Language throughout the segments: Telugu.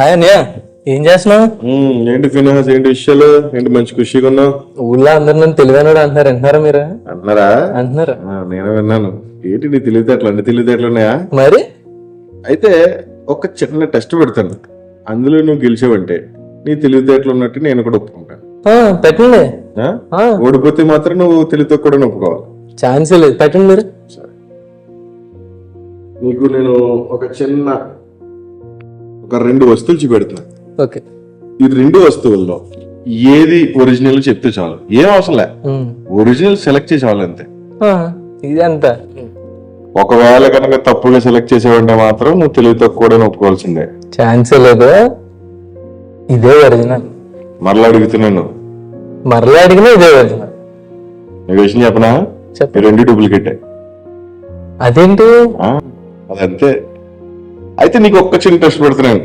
అన్నయ్య ఏం చేస్తున్నావు? ఏంటి ఫినాన్స్ ఏంటి విషయాలు? ఏంటి మంచి ఖుషిగా ఉన్నావు? ఊళ్ళో అందరు నన్ను తెలివైనడు అంటున్నారు. అంటున్నారా మీరు? అన్నారా అంటున్నారు? నేను విన్నాను. ఏంటి నీ తెలివితేటలు? అన్ని తెలివితేటలు ఉన్నాయా? మరి? అయితే ఒక చిన్న టెస్ట్ పెడతాను. అందులో నువ్వు గెలిచావంటే నీ తెలివితేటలు ఉన్నట్టు నేను కూడా ఒప్పుకుంటాను. పెట్టండి. ఓడిపోతే మాత్రం నువ్వు తెలివితో కూడా ఒప్పుకోవాలి ఛాన్స్ లేదు. పెట్టండి మీరు. నీకు నేను ఒక చిన్న ఒక రెండు వస్తువులు చూపెడుతున్నా. ఓకే. ఈ రెండు వస్తువుల్లో ఏది ఒరిజినల్ చెప్తే చాలు. ఏం అవసరం లే. ఒరిజినల్ సెలెక్ట్ చేసి చాలు అంతే ఇది అంత. ఒకవేళ కనుక తప్పుగా సెలెక్ట్ చేసేవంటే మాత్రం నువ్వు తెలివి తక్కువ ఒప్పుకోవాల్సిందే. ఛాన్స్ లేదు. ఇదే ఒరిజినల్. మరలా అడుగుతున్నాను మరలా అడిగినా ఇదే ఒరిజినల్. నీకు విషయం చెప్పనా? రెండు డూప్లికేట్. అదేంటి? అదంతే. అయితే నీకు ఒక్క చిన్న టెస్ట్ పెడుతున్నాను.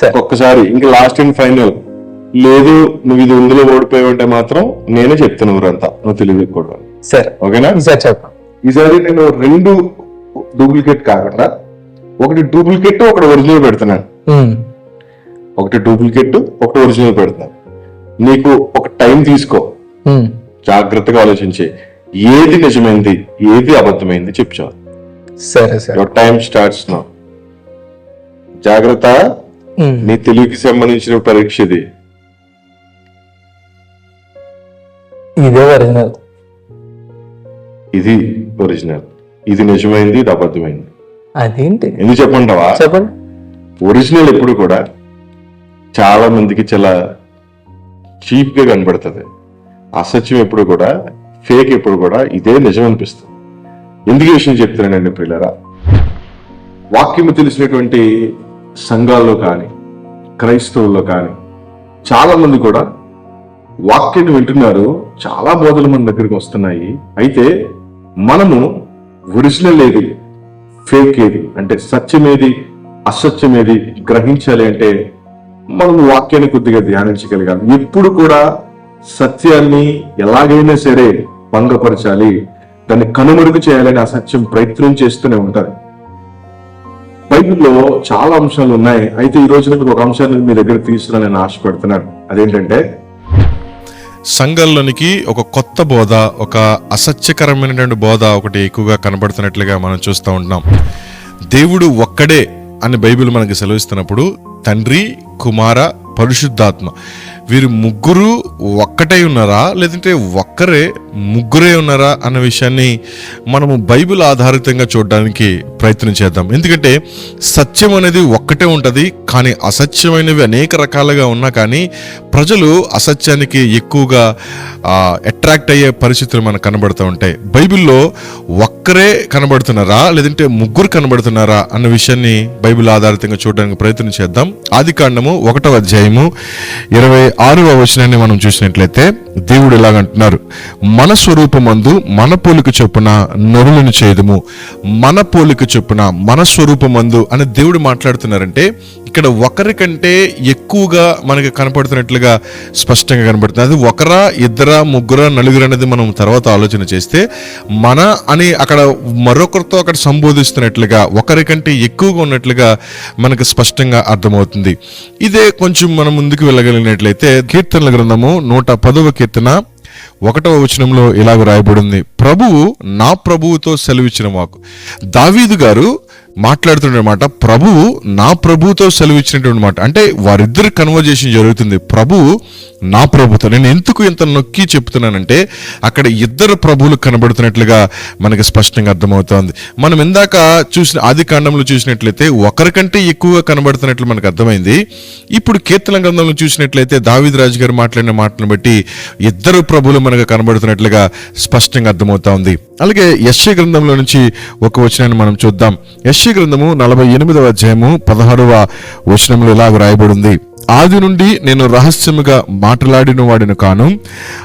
సరే. ఒక్కసారి ఇంకా లాస్ట్ అండ్ ఫైనల్ లేదు నువ్వు ఇది ఇందులో ఓడిపోయావంటే మాత్రం నేనే చెప్తాను ఊరంతా. నువ్వు తెలివి ఎక్కువ సరే. ఓకేనా? ఈసారి చెప్పు. ఈసారి నేను రెండు డూప్లికేట్ కాకుండా ఒకటి డూప్లికేట్ ఒకటి ఒరిజినల్ పెడుతున్నాను. ఒకటి డూప్లికేట్ ఒకటి ఒరిజినల్ పెడుతున్నాను నీకు ఒక టైం తీసుకో. జాగ్రత్తగా ఆలోచించి. ఏది నిజమైంది ఏది అబద్ధమైంది చెప్పు సరే సరే. టైం స్టార్ట్స్ నౌ జాగ్రత్త. నీ తెలివికి సంబంధించిన పరీక్ష ఇది. ఇదే ఒరిజినల్. ఇది ఒరిజినల్. ఇది నిజమైంది ఇది అబద్ధమైంది. అదేంటి? ఎందుకు చెప్పంటావా చెప్పండి. ఒరిజినల్ ఎప్పుడు కూడా చాలా మందికి చాలా చీప్గా కనబడుతుంది. అసత్యం ఎప్పుడు కూడా ఫేక్ ఎప్పుడు కూడా ఇదే నిజం అనిపిస్తుంది. ఎందుకు విషయం చెప్తున్నానండి పిల్లరా వాక్యము తెలిసినటువంటి సంఘాల్లో కానీ క్రైస్తవుల్లో కానీ చాలామంది కూడా వాక్యాన్ని వింటున్నారు. చాలా బోధలు మన దగ్గరికి వస్తున్నాయి. అయితే మనము ఒరిజినల్ ఏది ఫేక్ ఏది అంటే సత్యం ఏది అసత్యం ఏది గ్రహించాలి అంటే మనం వాక్యాన్ని కొద్దిగా ధ్యానించగలగాలి. ఎప్పుడు కూడా సత్యాన్ని ఎలాగైనా సరే భంగపరచాలి. దాన్ని కనుమరుగు చేయాలని అసత్యం ప్రయత్నం చేస్తూనే ఉంటారు. బైబిల్లో చాలా అంశాలు ఉన్నాయి. అయితే ఈ రోజున మీకు ఒక అంశాన్ని మీ దగ్గర తీసుకురా నేను ఆశపడుతున్నాను. అదేంటంటే సంఘంలోనికి ఒక కొత్త బోధ ఒక అసత్యకరమైనటువంటి బోధ ఒకటి ఎక్కువగా కనబడుతున్నట్లుగా మనం చూస్తూ ఉంటున్నాం. దేవుడు ఒక్కడే అని బైబిల్ మనకి సెలవిస్తున్నప్పుడు తండ్రి కుమార పరిశుద్ధాత్మ వీరు ముగ్గురు ఒక్కటే ఉన్నారా? లేదంటే ఒక్కరే ముగ్గురే ఉన్నారా అన్న విషయాన్ని మనము బైబిల్ ఆధారితంగా చూడడానికి ప్రయత్నం చేద్దాం. ఎందుకంటే సత్యం అనేది ఒక్కటే ఉంటుంది కానీ అసత్యమైనవి అనేక రకాలుగా ఉన్నా కానీ ప్రజలు అసత్యానికి ఎక్కువగా అట్రాక్ట్ అయ్యే పరిస్థితులు మనకు కనబడుతూ ఉంటాయి. బైబిల్లో ఒక్కరే కనబడుతున్నారా? లేదంటే ముగ్గురు కనబడుతున్నారా అన్న విషయాన్ని బైబిల్ ఆధారితంగా చూడడానికి ప్రయత్నం చేద్దాం. ఆది కాండము ఒకటవ అధ్యాయము ఇరవై ఆరవ వచనాన్ని మనం చూసినట్లయితే దేవుడు ఇలాగంటున్నారు మన స్వరూపమందు మన పోలిక చొప్పున నరులను చేయదము మన పోలిక చొప్పున మన స్వరూపమందు అని దేవుడు మాట్లాడుతున్నారంటే ఇక్కడ ఒకరికంటే ఎక్కువగా మనకి కనపడుతున్నట్లుగా స్పష్టంగా కనబడుతుంది అది ఒకరా ఇద్దరా ముగ్గురా నలుగురు అనేది మనం తర్వాత ఆలోచన చేస్తే మన అని అక్కడ మరొకరితో అక్కడ సంబోధిస్తున్నట్లుగా ఒకరికంటే ఎక్కువగా ఉన్నట్లుగా మనకు స్పష్టంగా అర్థమవుతుంది. ఇదే కొంచెం మనం ముందుకు వెళ్ళగలిగినట్లయితే కీర్తనల గ్రంథము నూట పదవ కీర్తన ఒకటవ వచనంలో ఇలాగ రాయబడింది. ప్రభువు నా ప్రభువుతో సెలవిచ్చిన మాకు దావీదు గారు మాట్లాడుతున్నమాట ప్రభువు నా ప్రభువుతో సెలవిచ్చినటువంటి మాట. అంటే వారిద్దరు కన్వర్జేషన్ జరుగుతుంది. ప్రభువు నా ప్రభుతో. నేను ఎందుకు ఇంత నొక్కి చెప్తున్నానంటే అక్కడ ఇద్దరు ప్రభువులు కనబడుతున్నట్లుగా మనకి స్పష్టంగా అర్థమవుతోంది. మనం ఇందాక చూసిన ఆది కాండంలో చూసినట్లయితే ఒకరికంటే ఎక్కువగా కనబడుతున్నట్లు మనకు అర్థమైంది. ఇప్పుడు కీర్తన గ్రంథంలో చూసినట్లయితే దావిద్ రాజు గారు మాట్లాడిన మాటను బట్టి ఇద్దరు ప్రభువులు మనకు కనబడుతున్నట్లుగా స్పష్టంగా అర్థమవుతా ఉంది అలాగే యశ్వ గ్రంథంలో నుంచి ఒక వచనాన్ని మనం చూద్దాం. యశ్య గ్రంథము నలభై ఎనిమిదవ అధ్యాయము పదహారవ వచనంలో ఇలా రాయబడింది. ఆది నుండి నేను రహస్యముగా మాట్లాడిన వాడిని కాను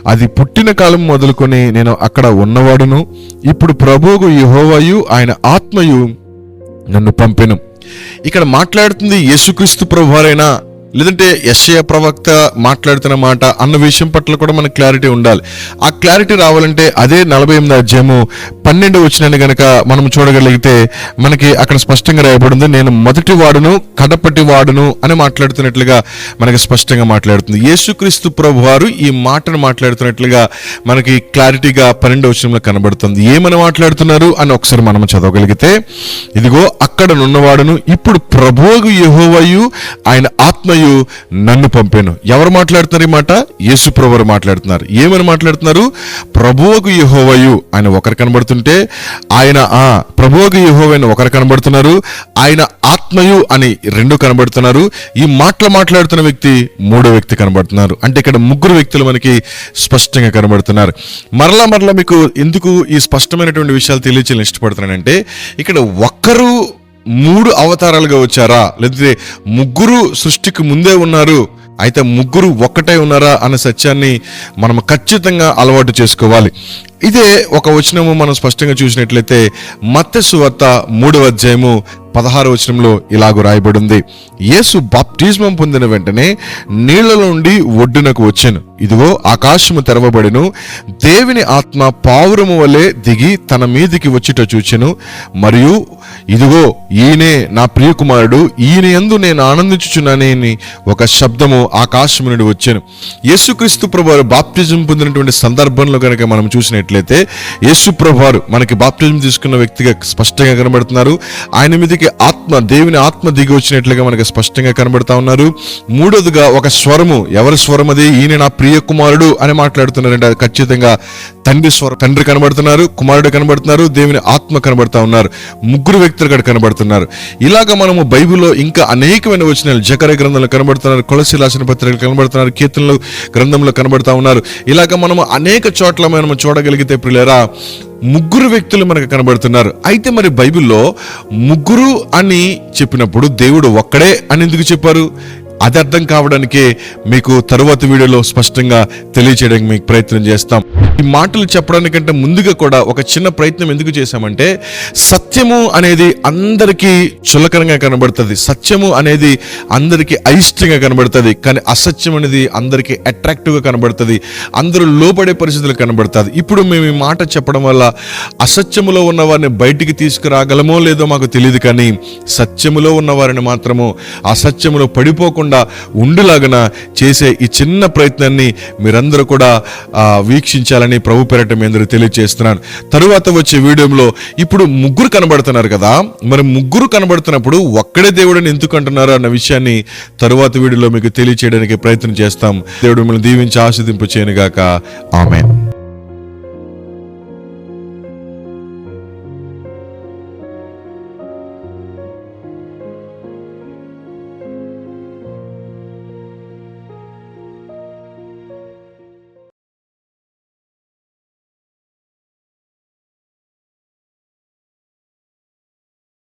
అది పుట్టిన కాలం మొదలుకొని నేను అక్కడ ఉన్నవాడును. ఇప్పుడు ప్రభువుకు యహోవయు ఆయన ఆత్మయు నన్ను పంపెను. ఇక్కడ మాట్లాడుతుంది యేసుక్రీస్తు ప్రభువారైనా లేదంటే యశయ ప్రవక్త మాట్లాడుతున్న మాట అన్న విషయం పట్ల కూడా మనకు క్లారిటీ ఉండాలి. ఆ క్లారిటీ రావాలంటే అదే నలభై ఎనిమిది అధ్యాయము పన్నెండు వచ్చినని గనక మనం చూడగలిగితే మనకి అక్కడ స్పష్టంగా రాయబడింది నేను మొదటి వాడును కడపటి వాడును అని మాట్లాడుతున్నట్లుగా మనకి స్పష్టంగా మాట్లాడుతుంది. యేసుక్రీస్తు ప్రభు వారు ఈ మాటను మాట్లాడుతున్నట్లుగా మనకి క్లారిటీగా పన్నెండు వచ్చినంలో కనబడుతుంది. ఏమని మాట్లాడుతున్నారు అని ఒకసారి మనం చదవగలిగితే ఇదిగో అక్కడ నున్నవాడును ఇప్పుడు ప్రభువు యహోవయు ఆయన ఆత్మయు నన్ను పంపాను. ఎవరు మాట్లాడుతున్నారు ఈ మాట? యేసు ప్రభువారు మాట్లాడుతున్నారు. ఏమని మాట్లాడుతున్నారు? ప్రభువుకు యహోవయు ఆయన ఒకరు కనబడుతుంటే ఆయన ఆ ప్రభువుకు యహోవైన ఒకరు కనబడుతున్నారు. ఆయన ఆత్మయు అని రెండు కనబడుతున్నారు. ఈ మాటలు మాట్లాడుతున్న వ్యక్తి మూడో వ్యక్తి కనబడుతున్నారు. అంటే ఇక్కడ ముగ్గురు వ్యక్తులు మనకి స్పష్టంగా కనబడుతున్నారు. మరలా మరలా మీకు ఎందుకు ఈ స్పష్టమైనటువంటి విషయాలు తెలియచేయాలని ఇష్టపడుతున్నానంటే ఇక్కడ ఒక్కరు మూడు అవతారాలుగా వచ్చారా? లేకపోతే ముగ్గురు సృష్టికి ముందే ఉన్నారు అయితే ముగ్గురు ఒక్కటే ఉన్నారా? అనే సత్యాన్ని మనం ఖచ్చితంగా అలవాటు చేసుకోవాలి. ఇదే ఒక వచనము మనం స్పష్టంగా చూసినట్లయితే మత్తె సువార్త మూడవ అధ్యాయము పదహారు వచనంలో ఇలాగ రాయబడింది. యేసు బాప్టిజమం పొందిన వెంటనే నీళ్ళలో నుండి ఒడ్డునకు వచ్చాను. ఇదిగో ఆకాశము తెరవబడిను. దేవుని ఆత్మ పావురము వలె దిగి తన మీదికి వచ్చుట చూచెను. మరియు ఇదిగో ఈయనే నా ప్రియకుమారుడు ఈయన యందు నేను ఆనందించుచున్నానని ఒక శబ్దము ఆకాశము నుండి వచ్చాను. యేసుక్రీస్తు ప్రభు బాప్టిజం పొందినటువంటి సందర్భంలో కనుక మనం చూసినట్లయితే యేసు ప్రభువారు మనకి బాప్టిజం తీసుకున్న వ్యక్తిగా స్పష్టంగా కనబడుతున్నారు. ఆయన మీదకి ఆత్మ దేవుని ఆత్మ దిగి వచ్చినట్లుగా మనకి స్పష్టంగా కనబడతా ఉన్నారు. మూడోదిగా ఒక స్వరము. ఎవరి స్వరం అది? ఈయన నా ప్రియ కుమారుడు అని మాట్లాడుతున్నారంటే. అది ఖచ్చితంగా తండ్రి స్వరం తండ్రి కనబడుతున్నారు కుమారుడు కనబడుతున్నారు దేవుని ఆత్మ కనబడుతూ ఉన్నారు. ముగ్గురు వ్యక్తులు ఇక్కడ కనబడుతున్నారు. ఇలాగ మనము బైబిల్లో ఇంకా అనేకమైన వచనాలు జకర గ్రంథంలో కనబడుతున్నారు కొలసి రాసిన పత్రికలు కనబడుతున్నారు కీర్తనలు గ్రంథంలో కనబడుతూ ఉన్నారు. ఇలాగ మనము అనేక చోట్ల మనం చూడగలిగితే ప్రియులరా ముగ్గురు వ్యక్తులు మనకు కనబడుతున్నారు. అయితే మరి బైబిల్లో ముగ్గురు అని చెప్పినప్పుడు దేవుడు ఒక్కడే అని ఎందుకు చెప్పారు? అది అర్థం కావడానికే మీకు తరువాత వీడియోలో స్పష్టంగా తెలియచేయడానికి మీకు ప్రయత్నం చేస్తాం. ఈ మాటలు చెప్పడానికంటే ముందుగా కూడా ఒక చిన్న ప్రయత్నం ఎందుకు చేశామంటే సత్యము అనేది అందరికీ చులకరంగా కనబడుతుంది. సత్యము అనేది అందరికీ అయిష్టంగా కనబడుతుంది. కానీ అసత్యం అనేది అందరికీ అట్రాక్టివ్గా కనబడుతుంది. అందరూ లోపడే పరిస్థితులు కనబడుతుంది. ఇప్పుడు మేము ఈ మాట చెప్పడం వల్ల అసత్యములో ఉన్న వారిని బయటికి తీసుకురాగలమో లేదో మాకు తెలియదు కానీ సత్యములో ఉన్న వారిని మాత్రము అసత్యములో పడిపోకుండా ఉండులాగన చేసే ఈ చిన్న ప్రయత్నాన్ని మీరందరూ కూడా వీక్షించాలని ప్రభు పెరటం ఎందుకు తెలియజేస్తున్నాను తరువాత వచ్చే వీడియోలో ఇప్పుడు ముగ్గురు కనబడుతున్నారు కదా మరి ముగ్గురు కనబడుతున్నప్పుడు ఒక్కడే దేవుడిని ఎందుకు అంటున్నారు అన్న విషయాన్ని తరువాత వీడియోలో మీకు తెలియచేయడానికి ప్రయత్నం చేస్తాం. దేవుడు మిమ్మల్ని దీవించి ఆస్వాదింపు చేయనుగాక ఆమె